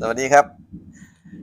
สวัสดีครับ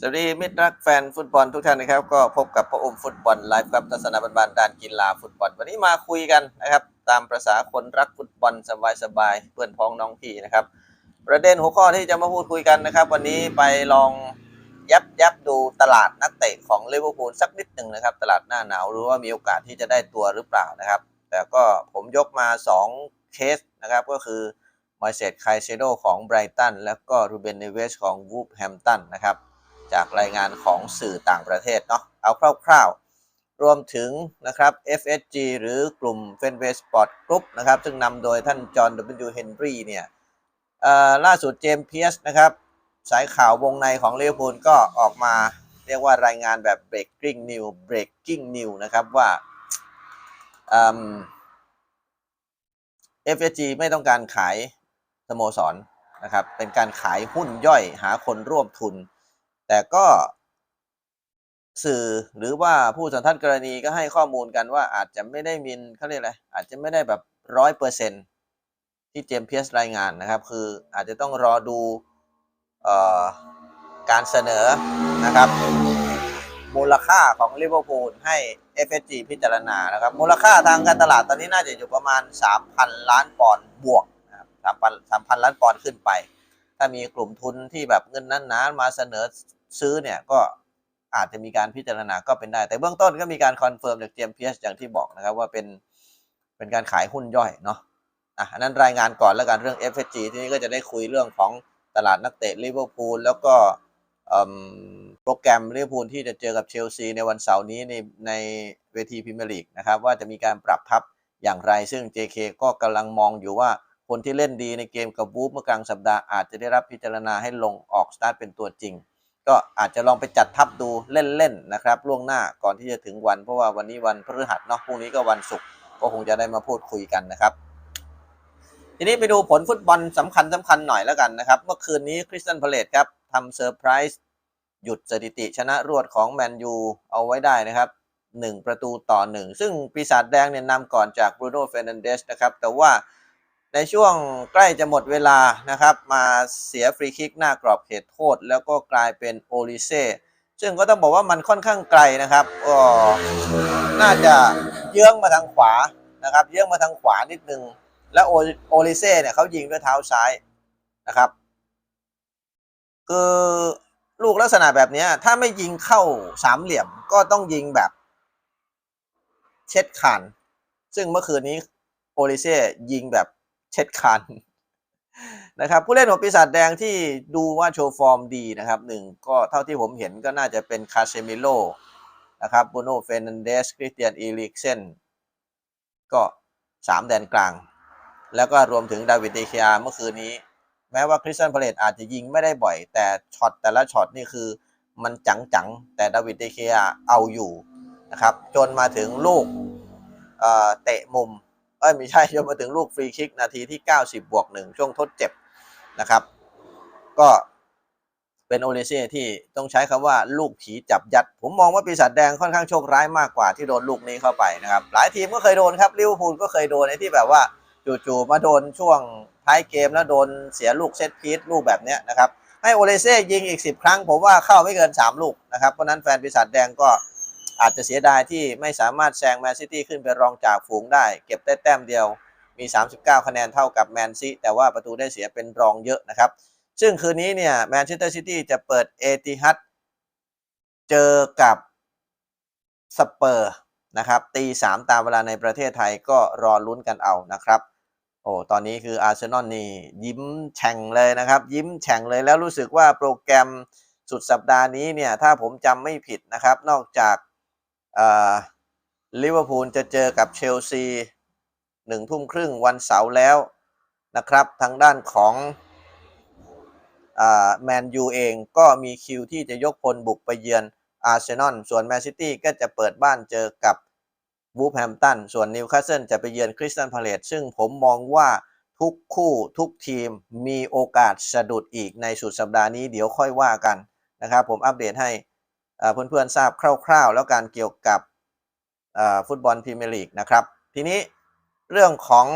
สวัสดีมิตรรักแฟนฟุตบอลทุกท่านนะครับ ก็พบกับพระอมฟุตบอลไลฟ์ครับทัศนบันบานด้านกีฬาฟุตบอล วันนี้มาคุยกันนะครับ ตามประษาคนรักฟุตบอลสบายๆเพื่อนพ้องน้องพี่นะครับ ประเด็นหัวข้อที่จะมาพูดคุยกันนะครับ วันนี้ไปลองยับยับดูตลาดนักเตะของลิเวอร์พูลสักนิดหนึ่งนะครับ ตลาดหน้าหนาวหรือว่ามีโอกาสที่จะได้ตัวหรือเปล่านะครับ แต่ก็ผมยกมา 2 เคสนะครับก็คือ อยเซตไคเซโดของไบรตัน แล้วก็รูเบนเนเวสของวูฟแฮมตันนะครับ จากรายงานของสื่อต่างประเทศเนาะ เอาคร่าวๆ รวมถึงนะครับ FSG หรือกลุ่ม f e n w a y Sport Group นะครับ ซึ่งนำโดยท่านจอห์น W. Henry เนี่ยเอ่อล่าสุดเจมส์เพียสนะครับ สายข่าววงในของเลวพูลก็ออกมาเรียกว่ารายงานแบบ breaking news breaking news นะครับว่าอืม FSG ไม่ต้องการขาย สโมสรนะครับ เป็นการขายหุ้นย่อยหาคนร่วมทุน แต่ก็สื่อหรือว่าผู้สันทัดกรณีก็ให้ข้อมูลกันว่าอาจจะไม่ได้มินเขาเรียกอะไรอาจจะไม่ได้แบบร้อยเปอร์เซ็นที่เจมเพียสรายงานนะครับ คืออาจจะต้องรอดูออการเสนอนะครับ มูลค่าของลิเวอร์พูลให้ FSG พิจารณานะครับ มูลค่าทางการตลาดตอนนี้น่าจะอยู่ประมาณ 3,000 ล้านปอนด์บวก นะครับ3,000 3,000ล้านปอนด์ขึ้นไป ถ้ามีกลุ่มทุนที่แบบเงินนั้นๆมาเสนอซื้อเนี่ยก็อาจจะมีการพิจารณาก็เป็นได้ แต่เบื้องต้นก็มีการคอนเฟิร์มจากเจมเพียสอย่างที่บอกนะครับว่าเป็นเป็นการขายหุ้นย่อยเนาะอะอันนั้นรายงานก่อนแล้วกันเรื่อง FSG ที่นี้ก็จะได้คุยเรื่องของตลาดนักเตะลิเวอร์พูลแล้วก็โปรแกรมลิเวอร์พูลที่จะเจอกับเชลซีในวันเสาร์นี้ในในเวทีพรีเมียร์ลีกนะครับว่าจะมีการปรับทัพอย่างไรซึ่ง JK ก็กำลังมองอยู่ว่า คนที่เล่นดีในเกมกับวูฟเมื่อกลางสัปดาห์อาจจะได้รับพิจารณาให้ลงออกสตาร์ทเป็นตัวจริง ก็อาจจะลองไปจัดทับดูเล่นๆนะครับ ล่วงหน้าก่อนที่จะถึงวัน เพราะว่าวันนี้วันพฤหัสเนาะพรุ่งนี้ก็วันศุกร์ก็คงจะได้มาพูดคุยกันนะครับ ทีนี้ไปดูผลฟุตบอลสำคัญสำคัญหน่อยแล้วกันนะครับ เมื่อคืนนี้คริสตันพาเลตครับทำเซอร์ไพรส์หยุดสถิติชนะรวดของแมนยูเอาไว้ได้นะครับ1 ประตูต่อ 1 ซึ่งปีศาจแดงเนี่ยนำก่อนจากบรูโน่เฟรนันเดสนะครับแต่ว่า ในช่วงใกล้จะหมดเวลานะครับ มาเสียฟรีคิกหน้ากรอบเขตโทษ แล้วก็กลายเป็นโอลิเซ่ซึ่งก็ต้องบอกว่ามันค่อนข้างไกลนะครับก็น่าจะเยื้องมาทางขวานะครับ เยื้องมาทางขวานิดนึง แล้วโอโอลิเซ่เนี่ยเขายิงด้วยเท้าซ้ายนะครับ คือลูกลักษณะแบบนี้ถ้าไม่ยิงเข้าสามเหลี่ยมก็ต้องยิงแบบ เช็ดคานซึ่งเมื่อคืนนี้โอลิเซ่ยิงแบบ เช็ดคานนะครับผู้เล่นของปีศาจแดงที่ดูว่าโชว์ฟอร์มดีนะครับหนึ่งก็เท่าที่ผมเห็นก็น่าจะเป็นคาเซมิโลนะครับบูโน่เฟนันเดสคริสเตียนอีลิกเซนก็สามแดนกลาง แล้วก็รวมถึงดาวิดเดคียเมื่อคืนนี้ แม้ว่าคริสเตันพาเลตอาจจะยิงไม่ได้บ่อย แต่ช็อตแต่ละช็อตนี่คือมันจังๆ แต่ดาวิดเดคียเอาอยู่นะครับจนมาถึงลูกเอ่อเตะมุม อ้ยไม่ใช่จนมาถึงลูกฟรีคิกนาทีที่ 90 บวกหนึ่งช่วงทดเจ็บนะครับ ก็เป็นโอเลเซ่ที่ต้องใช้คำว่าลูกผีจับยัด ผมมองว่าปีศาจแดงค่อนข้างโชคร้ายมากกว่าที่โดนลูกนี้เข้าไปนะครับ หลายทีมก็เคยโดนครับลิเวอร์พูลก็เคยโดนในที่แบบว่าจู่ๆมาโดนช่วงท้ายเกมแล้วโดนเสียลูกเซตพีซลูกแบบนี้นะครับให้โอเลเซ่ยิงอีก 10 ครั้ง ผมว่าเข้าไม่เกิน 3 ลูกนะครับเพราะนั้นแฟนปีศาจแดงก็ อาจจะเสียดายที่ไม่สามารถแซงแมนซิตี้ขึ้นไปรองจากฝูงได้ เก็บได้แต้มเดียวมี 39 คะแนนเท่ากับแมนซีแต่ว่าประตูได้เสียเป็นรองเยอะนะครับ ซึ่งคืนนี้เนี่ยแมนเชสเตอร์ซิตี้จะเปิดเอติฮัดเจอกับสเปอร์นะครับตีสามตามเวลาในประเทศไทยก็รอลุ้นกันเอานะครับ โอ้ตอนนี้คืออาร์เซนอลนี่ยิ้มแฉ่งเลยนะครับ ยิ้มแฉ่งเลยแล้วรู้สึกว่าโปรแกรมสุดสัปดาห์นี้เนี่ยถ้าผมจำไม่ผิดนะครับ นอกจาก ลิเวอร์พูลจะเจอกับเชลซีหนึ่งทุ่มครึ่งวันเสาร์แล้วนะครับทางด้านของแมนยูเองก็มีคิวที่จะยกพลบุกไปเยือนอาร์เซนอลส่วนแมนซิตี้ก็จะเปิดบ้านเจอกับวูฟแฮมตันส่วนนิวคาสเซิลจะไปเยือนคริสตันพาเลตซึ่งผมมองว่าทุกคู่ทุกทีมมีโอกาสสะดุดอีกในสุดสัปดาห์นี้เดี๋ยวค่อยว่ากันนะครับผมอัปเดตให้ เพื่อนๆทราบคร่าว ๆ แล้วการเกี่ยวกับฟุตบอลพรีเมียร์ลีกนะครับทีนี้เรื่องของ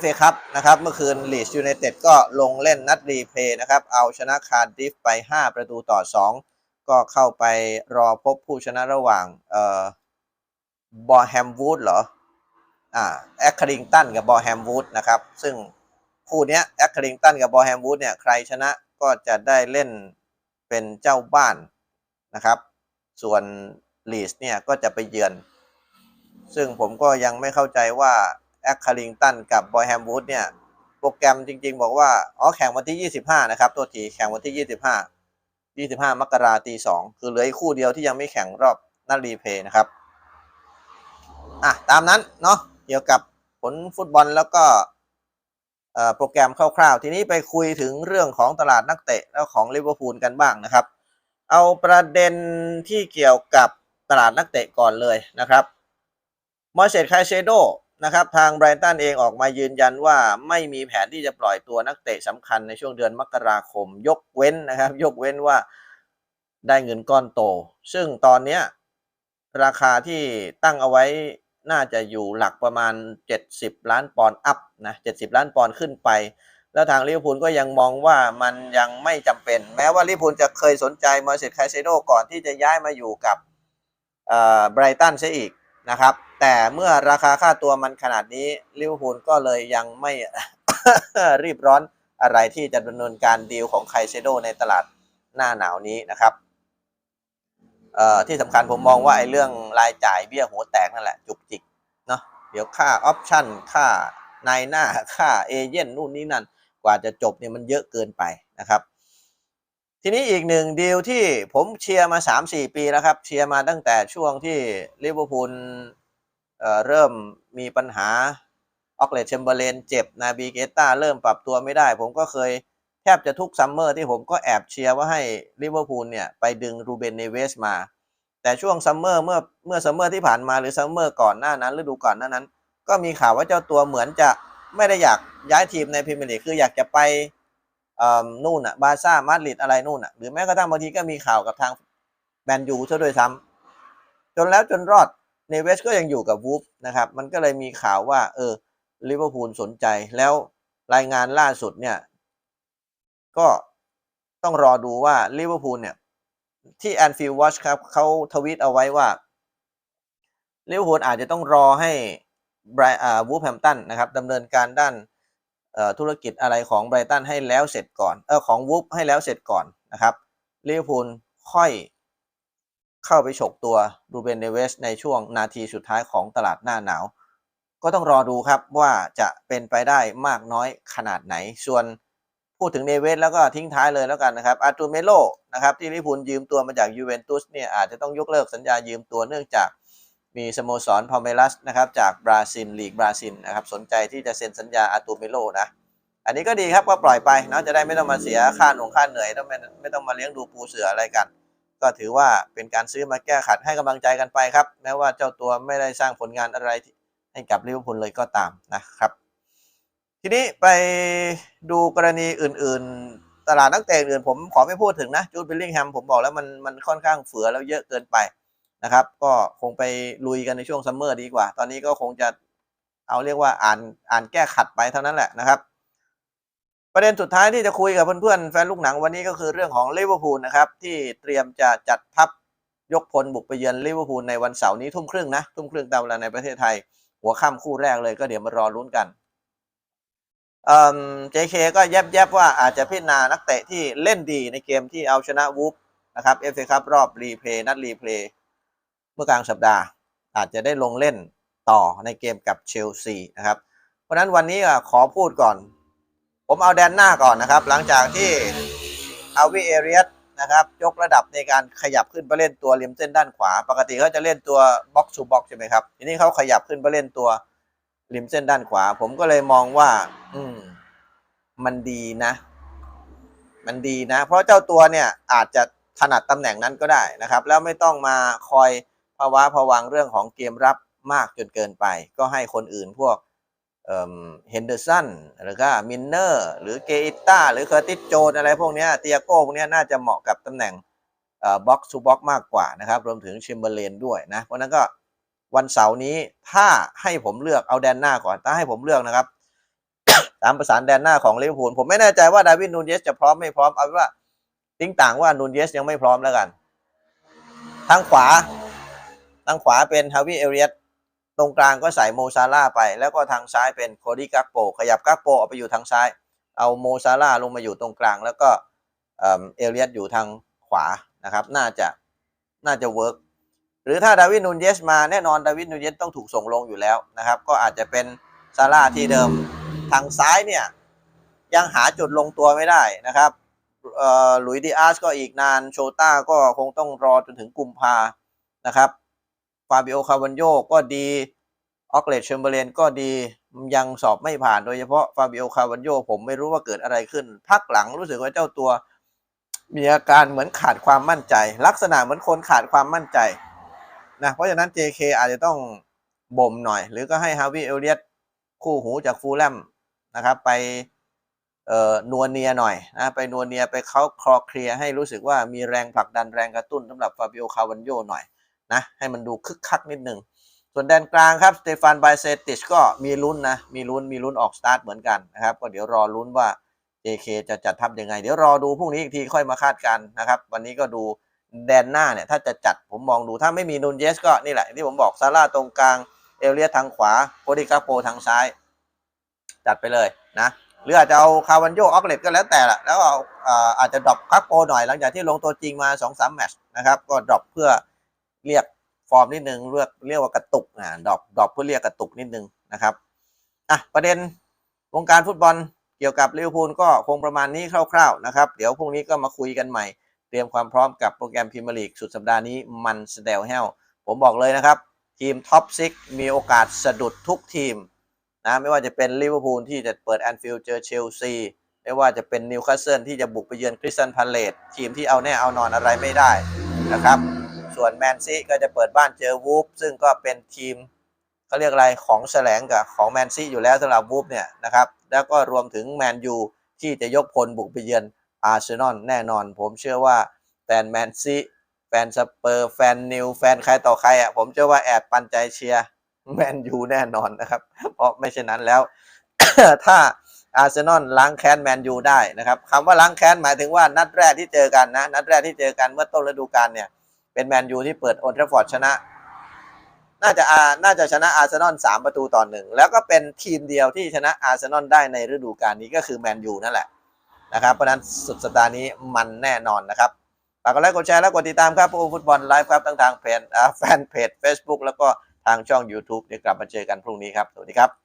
FA ครับนะครับเมื่อคืนลีดยูไนเต็ดก็ลงเล่นนัดรีเพย์นะครับเอาชนะคาร์ดิฟไป 5 ประตูต่อ 2 ก็เข้าไปรอพบผู้ชนะระหว่างเอ่อบอแฮมวูดเหรออ่าแอคคริงตันกับบอแฮมวูดนะครับซึ่งคู่นี้แอคคริงตันกับบอแฮมวูดเนี่ยใครชนะก็จะได้เล่นเป็นเจ้าบ้าน นะครับ ส่วนลีสเนี่ยก็จะไปเยือน ซึ่งผมก็ยังไม่เข้าใจว่าแอคคาริงตันกับบอยแฮมวูดเนี่ย โปรแกรมจริง ๆ บอกว่า อ๋อ แข่งวันที่ 25 นะครับ ตัวทีแข่งวันที่ 25 25 มกราตีสองคือเหลืออีกคู่เดียวที่ยังไม่แข่งรอบนัดรีเพย์นะครับ อะ ตามนั้นเนาะเกี่ยวกับผลฟุตบอลแล้วก็โปรแกรมคร่าวๆ ทีนี้ไปคุยถึงเรื่องของตลาดนักเตะแล้วของลิเวอร์พูลกันบ้างนะครับ เอาประเด็นที่เกี่ยวกับตลาดนักเตะก่อนเลยนะครับมอร์เซตไคเซโดนะครับทางไบรตันเองออกมายืนยันว่าไม่มีแผนที่จะปล่อยตัวนักเตะสำคัญในช่วงเดือนมกราคม ยกเว้นนะครับ ยกเว้นว่าได้เงินก้อนโต ซึ่งตอนนี้ราคาที่ตั้งเอาไว้น่าจะอยู่หลักประมาณ 70 ล้านปอนด์อัพนะ 70 ล้านปอนด์ขึ้นไป แล้วทางลิเวอร์พูลก็ยังมองว่ามันยังไม่จำเป็น แม้ว่าลิเวอร์พูลจะเคยสนใจมอร์เซตไคเซโดก่อนที่จะย้ายมาอยู่กับไบรตันเสียอีกนะครับ แต่เมื่อราคาค่าตัวมันขนาดนี้ลิเวอร์พูลก็เลยยังไม่รีบร้อนอะไรที่จะดำเนินการดีลของไคเซโดในตลาดหน้าหนาวนี้นะครับที่สำคัญผมมองว่าไอ้เรื่องรายจ่ายเบี้ยหัวแตกนั่นแหละจุกจิกเนาะเดี๋ยวค่าออปชั่นค่านายหน้าค่าเอเย่นนู่นนี่นั่น กว่าจะจบเนี่ยมันเยอะเกินไปนะครับ ทีนี้อีกหนึ่งดีลที่ผมเชียร์มา 3-4 ปีแล้วครับ เชียร์มาตั้งแต่ช่วงที่ลิเวอร์พูลเริ่มมีปัญหาออกเลตเชมเบอร์เลนเจ็บนาบีเกต้าเริ่มปรับตัวไม่ได้ ผมก็เคยแทบจะทุกซัมเมอร์ที่ผมก็แอบเชียร์ว่าให้ลิเวอร์พูลเนี่ยไปดึงรูเบนเนเวสมา แต่ช่วงซัมเมอร์เมื่อเมื่อซัมเมอร์ที่ผ่านมาหรือซัมเมอร์ก่อนหน้านั้นฤดูก่อนหน้านั้น ก็มีข่าวว่าเจ้าตัวเหมือนจะ ไม่ได้อยากย้ายทีมในพรีเมียร์ลีกคืออยากจะไปนู่นอะบาซ่ามาดริดอะไรนู่นอะหรือแม้กระทั่งบางทีก็มีข่าวกับทางแมนยูซะด้วยซ้ำจนแล้วจนรอดเนเวสก็ยังอยู่กับวูฟนะครับ มันก็เลยมีข่าวว่าเออลิเวอร์พูลสนใจแล้วรายงานล่าสุดเนี่ย ก็ต้องรอดูว่าลิเวอร์พูลเนี่ย ที่แอนฟิลด์วอชครับเขาทวีตเอาไว้ว่าลิเวอร์พูลอาจจะต้องรอให้ วูฟแฮมตันนะครับดำเนินการด้านธุรกิจอะไรของไบรตันให้แล้วเสร็จก่อนเออของวูฟให้แล้วเสร็จก่อนนะครับลิเวอร์พูลค่อยเข้าไปฉกตัวรูเบนเนเวสในช่วงนาทีสุดท้ายของตลาดหน้าหนาว ก็ต้องรอดูครับว่าจะเป็นไปได้มากน้อยขนาดไหน ส่วนพูดถึงเนเวสแล้วก็ทิ้งท้ายเลยแล้วกันนะครับอาร์ตูเมโลนะครับที่ลิเวอร์พูลยืมตัวมาจากยูเวนตุสเนี่ยอาจจะต้องยกเลิกสัญญายืมตัวเนื่องจาก มีสโมสรพาเมลัสนะครับจากบราซิลลีกบราซิลนะครับสนใจที่จะเซ็นสัญญาอาตูเมโลนะ อันนี้ก็ดีครับก็ปล่อยไปเนาะจะได้ไม่ต้องมาเสียค่าหนงค่าเหนื่อยต้องไม่ไม่ต้องมาเลี้ยงดูปูเสืออะไรกัน ก็ถือว่าเป็นการซื้อมาแก้ขัดให้กำลังใจกันไปครับแม้ว่าเจ้าตัวไม่ได้สร้างผลงานอะไรให้กับลิเวอร์พูลเลยก็ตามนะครับทีนี้ไปดูกรณีอื่น ๆ ตลาดนักเตะอื่นผมขอไม่พูดถึงนะจูดบิลลิงแฮมผมบอกแล้วมันมันค่อนข้างเฟือแล้วเยอะเกินไป นะครับ ก็คงไปลุยกันในช่วงซัมเมอร์ดีกว่า ตอนนี้ก็คงจะเอาเรียกว่าอ่านอ่านแก้ขัดไปเท่านั้นแหละนะครับ ประเด็นสุดท้ายที่จะคุยกับเพื่อนๆแฟนลูกหนังวันนี้ก็คือเรื่องของลิเวอร์พูลนะครับ ที่เตรียมจะจัดทัพยกพลบุกไปเยือนลิเวอร์พูลในวันเสาร์นี้ทุ่มครึ่งนะทุ่มครึ่งตามเวลาในประเทศไทย หัวค่ำคู่แรกเลยก็เดี๋ยวมารอลุ้นกันเอ่อ JK ก็แยบๆว่าอาจจะพิจารณานักเตะที่เล่นดีในเกมที่เอาชนะวูฟนะครับเอฟเอคัพรอบรีเพย์นัดรีเพย์ มื่อกลางสัปดาห์ อาจจะได้ลงเล่นต่อในเกมกับเชลซีนะครับ เพราะนั้นวันนี้อะขอพูดก่อน ผมเอาแดนหน้าก่อนนะครับ หลังจากที่อาวิเอเรียสนะครับ ยกระดับในการขยับขึ้นไปเล่นตัวริมเส้นด้านขวา ปกติเขาจะเล่นตัวบ็อกซ์ทูบ็อกใช่ไหมครับทีนี้เขาขยับขึ้นไปเล่นตัวริมเส้นด้านขวา ผมก็เลยมองว่า อืม มันดีนะ มันดีนะ เพราะเจ้าตัวเนี่ยอาจจะถนัดตำแหน่งนั้นก็ได้นะครับ แล้วไม่ต้องมาคอย ภาวะผวังเรื่องของเกมรับมากจนเกินไป ก็ให้คนอื่นพวกเฮนเดอร์สันหรือก็มินเนอร์หรือเกอิต้าหรือเคอร์ติสโจนอะไรพวกนี้เตียโก้พวกนี้น่าจะเหมาะกับตำแหน่งบ็อกซ์ทูบ็อกมากกว่านะครับ รวมถึงเชมเบอร์เลนด้วยนะ เพราะนั้นก็วันเสาร์นี้ถ้าให้ผมเลือกเอาแดนหน้าก่อน ถ้าให้ผมเลือกนะครับ ตามประสานแดนหน้าของลิเวอร์พูลผมไม่แน่ใจว่าดาวิดนูนเยสจะพร้อมไม่พร้อมเอาเป็นว่า ติ้งต่างว่านูนเยสยังไม่พร้อมแล้วกัน ทางขวา ทางขวาเป็นฮาวิเอเรียตตรงกลางก็ใส่โมซาร่าไป แล้วก็ทางซ้ายเป็นโคดี้กักโป ขยับกักโปออกไปอยู่ทางซ้าย เอาโมซาร่าลงมาอยู่ตรงกลาง แล้วก็เอเรียตอยู่ทางขวานะครับ น่าจะน่าจะเวิร์กหรือถ้าดาวิดนูนเยสมาแน่นอนดาวิดนูนเยสต้องถูกส่งลงอยู่แล้วนะครับ ก็อาจจะเป็นซาร่าที่เดิมทางซ้ายเนี่ยยังหาจุดลงตัวไม่ได้นะครับหลุยดิอาสก็อีกนานโชต้าก็คงต้องรอจนถึงกุมภานะครับ ฟาบิโอคาวันโยก็ดีออกเลตเชมเบอร์เลนก็ดียังสอบไม่ผ่านโดยเฉพาะฟาบิโอคาวันโยผมไม่รู้ว่าเกิดอะไรขึ้น พักหลังรู้สึกว่าเจ้าตัว มีอาการเหมือนขาดความมั่นใจ ลักษณะเหมือนคนขาดความมั่นใจนะเพราะฉะนั้น JK อาจจะต้องบ่มหน่อย หรือก็ให้ฮาวิเอเลียตคู่หูจากฟูลแลมนะครับ ไปเอ่อนัวเนียหน่อยนะไปนัวเนียไปเขาคลอเคลียให้รู้สึกว่ามีแรงผลักดันแรงกระตุ้นสำหรับฟาบิโอคาวันโยหน่อย นะให้มันดูคึกคักนิดหนึ่งส่วนแดนกลางครับสเตฟานไบเซติชก็มีลุ้นนะ มีลุ้นมีลุ้นออกสตาร์ทเหมือนกันนะครับ ก็เดี๋ยวรอลุ้นว่า JK จะจัดทัพยังไง เดี๋ยวรอดูพรุ่งนี้อีกทีค่อยมาคาดการณ์นะครับ วันนี้ก็ดูแดนหน้าเนี่ย ถ้าจะจัดผมมองดูถ้าไม่มีนูนเยสก็นี่แหละ ที่ผมบอกซาร่าตรงกลาง เอลเลียทางขวาโคดิกาโปทางซ้าย จัดไปเลยนะ หรืออาจจะเอาคาวันโยออกเลตก็แล้วแต่ละแล้วเอาอาจจะดรอปคักโปหน่อยหลังจากที่ลงตัวจริงมา2อสามแมตช์นะครับก็ดรอปเพื่อ เรียกฟอร์มนิดนึงเรียกเรียกว่ากระตุกอ่าดอปดอปเพื่อเรียกกระตุกนิดนึงนะครับอะประเด็นวงการฟุตบอลเกี่ยวกับลิเวอร์พูลก็คงประมาณนี้คร่าวๆนะครับ เดี๋ยวพรุ่งนี้ก็มาคุยกันใหม่ เตรียมความพร้อมกับโปรแกรมพรีเมียร์ลีกสุดสัปดาห์นี้มันสเดลแฮลผมบอกเลยนะครับ ทีมท็อปซิกมีโอกาสสะดุดทุกทีมนะไม่ว่าจะเป็นลิเวอร์พูลที่จะเปิดแอนฟิลด์เจอเชลซีไม่ว่าจะเป็นนิวคาสเซิลที่จะบุกไปเยือนคริสตันพาเลตทีมที่เอาแน่เอานอนอะไรไม่ได้นะครับ ส่วนแมนซีก็จะเปิดบ้านเจอวูฟซึ่งก็เป็นทีมเขาเรียกอะไรของแสลงกับของแมนซีอยู่แล้วสำหรับวูฟเนี่ยนะครับ แล้วก็รวมถึงแมนยูที่จะยกพลบุกไปเยือนอาร์เซนอลแน่นอน ผมเชื่อว่าแฟนแมนซีแฟนสเปอร์แฟนนิวแฟนใครต่อใครอะผมเชื่อว่าแอบปันใจเชียร์แมนยูแน่นอนนะครับ เพราะไม่เช่นนั้นแล้ว ถ้าอาร์เซนอลล้างแค้นแมนยูได้นะครับคำว่าล้างแค้นหมายถึงว่านัดแรกที่เจอกันนะ นัดแรกที่เจอกันเมื่อต้นฤดูกาลเนี่ย เป็นแมนยูที่เปิดโอลด์แทราฟฟอร์ดชนะ น่าจะอาน่าจะชนะอาร์เซนอลสามประตูต่อหนึ่งแล้วก็เป็นทีมเดียวที่ชนะอาร์เซนอลได้ในฤดูกาลนี้ก็คือแมนยูนั่นแหละนะครับ เพราะนั้นสุดสัปดาห์นี้มันแน่นอนนะครับฝากกดไลค์กดแชร์และกดติดตามครับโอ้ฟุตบอลไลฟ์ครับทั้งทางเพจแฟนเพจ Facebook แล้วก็ทางช่อง YouTube เดี๋ยวกลับมาเจอกันพรุ่งนี้ครับ สวัสดีครับ